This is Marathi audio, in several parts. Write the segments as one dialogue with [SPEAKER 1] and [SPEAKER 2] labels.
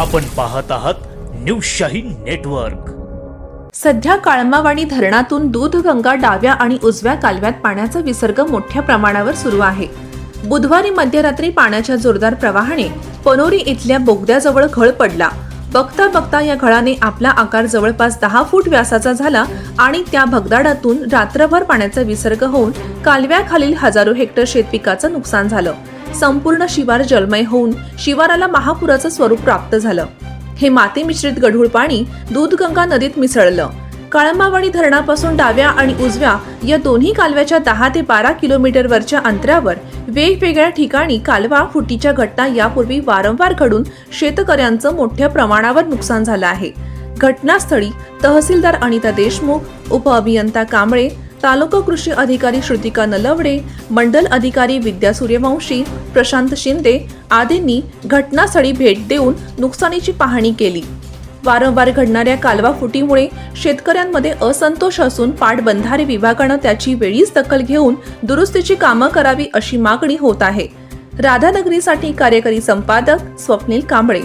[SPEAKER 1] आपण पाहत आहात न्यूज शाहीन नेटवर्क.
[SPEAKER 2] सध्या काळमावाडी धरणातून दूधगंगा डाव्या आणि उजव्या कालव्यात पाण्याचा विसर्ग मोठ्या प्रमाणावर सुरू आहे. बुधवारी मध्यरात्री पाण्याच्या जोरदार प्रवाहाने पनोरी इथल्या बोगद्याजवळ घळ पडला. बघता बघता या घळाने आपला आकार जवळपास दहा फूट व्यासाचा झाला आणि त्या भगदाडातून रात्रभर पाण्याचा विसर्ग होऊन कालव्याखालील हजारो हेक्टर शेतपिकाचं नुकसान झालं. संपूर्ण शिवार जलमय होऊन शिवाराला महापुराचं स्वरूप प्राप्त झालं. हे माती मिश्रित गढूळ पाणी दूधगंगा नदीत मिसळलं. कळंबावाडी धरणापासून डाव्या आणि उजव्या या दोन्ही कालव्याच्या दहा ते बारा किलोमीटरवरच्या अंतरावर वेगवेगळ्या ठिकाणी कालवा फुटीच्या घटना यापूर्वी वारंवार घडून शेतकऱ्यांचं मोठ्या प्रमाणावर नुकसान झालं आहे. घटनास्थळी तहसीलदार अनिता देशमुख उपअभियंता कांबळे तालुका कृषी अधिकारी श्रुतिका नलवडे मंडल अधिकारी विद्या सूर्यवंशी प्रशांत शिंदे आदींनी घटनास्थळी भेट देऊन नुकसानीची पाहणी केली. वारंवार घडणाऱ्या कालवा फुटीमुळे शेतकऱ्यांमध्ये असंतोष असून पाटबंधारे विभागानं त्याची वेळीच दखल घेऊन दुरुस्तीची कामं करावी अशी मागणी होत आहे. राधानगरीसाठी कार्यकारी संपादक स्वप्नील कांबळे.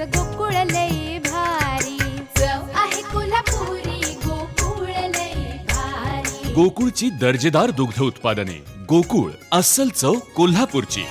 [SPEAKER 3] चवीच गोकुळ लय भारी. चव आहे कोल्हापुरी गोकुळ लय भारी.
[SPEAKER 4] गोकुळची दर्जेदार दुग्ध उत्पादने. गोकुळ अस्सल चव कोल्हापूरची.